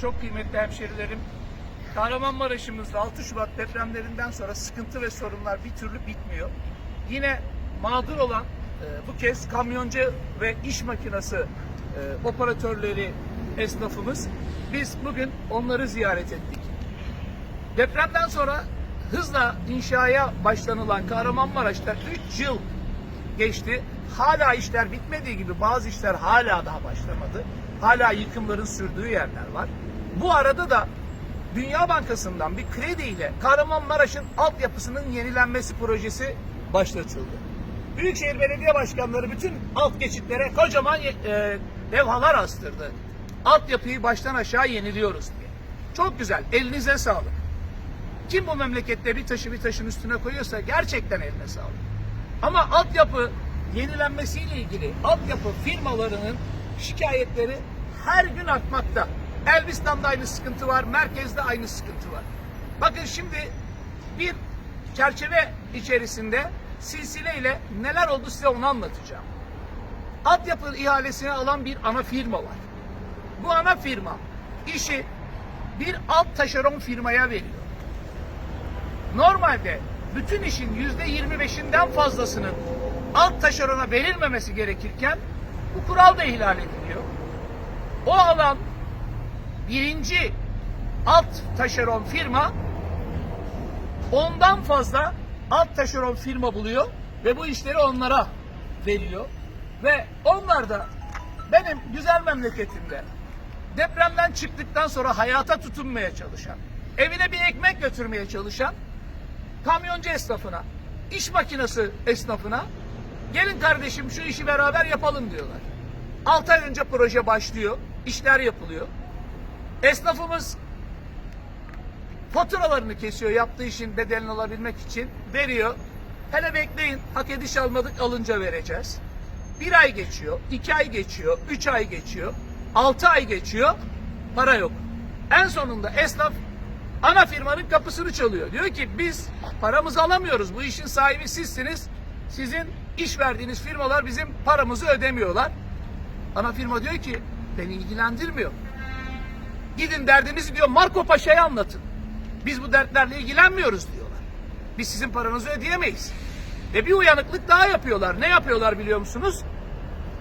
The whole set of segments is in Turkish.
çok kıymetli hemşerilerim. Kahramanmaraş'ımızda 6 Şubat depremlerinden sonra sıkıntı ve sorunlar bir türlü bitmiyor. Yine mağdur olan e, bu kez kamyoncu ve iş makinası e, operatörleri, esnafımız. Biz bugün onları ziyaret ettik. Depremden sonra hızla inşaya başlanılan Kahramanmaraş'ta 3 yıl geçti. Hala işler bitmediği gibi bazı işler hala daha başlamadı. Hala yıkımların sürdüğü yerler var. Bu arada da Dünya Bankası'ndan bir krediyle Kahramanmaraş'ın altyapısının yenilenmesi projesi başlatıldı. Büyükşehir Belediye Başkanları bütün alt geçitlere kocaman e, levhalar astırdı. Altyapıyı baştan aşağı yeniliyoruz diye. Çok güzel. Elinize sağlık. Kim bu memlekette bir taşı bir taşın üstüne koyuyorsa gerçekten eline sağlık. Ama altyapı yenilenmesiyle ilgili altyapı firmalarının şikayetleri her gün artmakta. Elbistan'da aynı sıkıntı var, merkezde aynı sıkıntı var. Bakın şimdi bir çerçeve içerisinde silsileyle neler oldu size onu anlatacağım. Altyapı ihalesini alan bir ana firma var. Bu ana firma işi bir alt taşeron firmaya veriyor. Normalde bütün işin yüzde yirmi beşinden fazlasının alt taşerona verilmemesi gerekirken bu kural da ihlal ediliyor. O alan birinci alt taşeron firma ondan fazla alt taşeron firma buluyor ve bu işleri onlara veriyor. Ve onlar da benim güzel memleketimde depremden çıktıktan sonra hayata tutunmaya çalışan, evine bir ekmek götürmeye çalışan kamyoncu esnafına, iş makinesi esnafına gelin kardeşim şu işi beraber yapalım diyorlar. 6 ay önce proje başlıyor, işler yapılıyor. Esnafımız faturalarını kesiyor yaptığı işin bedelini alabilmek için veriyor. Hele bekleyin hak ediş almadık alınca vereceğiz. Bir ay geçiyor, iki ay geçiyor, üç ay geçiyor, altı ay geçiyor, para yok. En sonunda esnaf ana firmanın kapısını çalıyor. Diyor ki biz paramızı alamıyoruz. Bu işin sahibi sizsiniz. Sizin iş verdiğiniz firmalar bizim paramızı ödemiyorlar. Ana firma diyor ki beni ilgilendirmiyor. Gidin derdinizi diyor Marco Paşa'ya anlatın. Biz bu dertlerle ilgilenmiyoruz diyorlar. Biz sizin paranızı ödeyemeyiz. Ve bir uyanıklık daha yapıyorlar. Ne yapıyorlar biliyor musunuz?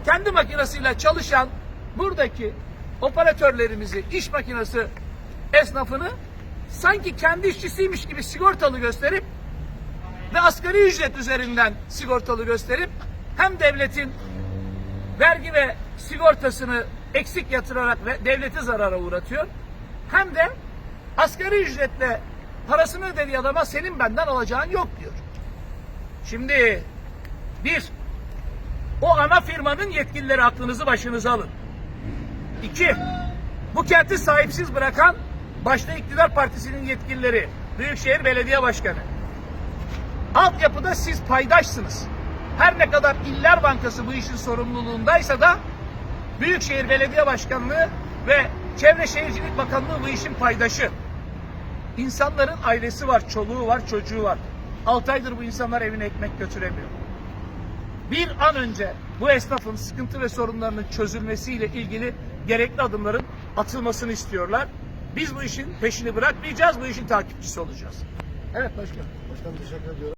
Kendi makinesiyle çalışan buradaki operatörlerimizi, iş makinesi esnafını sanki kendi işçisiymiş gibi sigortalı gösterip ve asgari ücret üzerinden sigortalı gösterip hem devletin vergi ve sigortasını eksik yatırarak ve devleti zarara uğratıyor. Hem de asgari ücretle parasını ödediği adama senin benden alacağın yok diyor. Şimdi bir, o ana firmanın yetkilileri aklınızı başınıza alın. İki, bu kenti sahipsiz bırakan başta iktidar partisinin yetkilileri, Büyükşehir Belediye Başkanı. Altyapıda siz paydaşsınız. Her ne kadar İller Bankası bu işin sorumluluğundaysa da Büyükşehir Belediye Başkanlığı ve Çevre Şehircilik Bakanlığı bu işin paydaşı. İnsanların ailesi var, çoluğu var, çocuğu var. 6 aydır bu insanlar evine ekmek götüremiyor. Bir an önce bu esnafın sıkıntı ve sorunlarının çözülmesiyle ilgili gerekli adımların atılmasını istiyorlar. Biz bu işin peşini bırakmayacağız, bu işin takipçisi olacağız. Evet başkanım. Başkanım teşekkür ediyorum.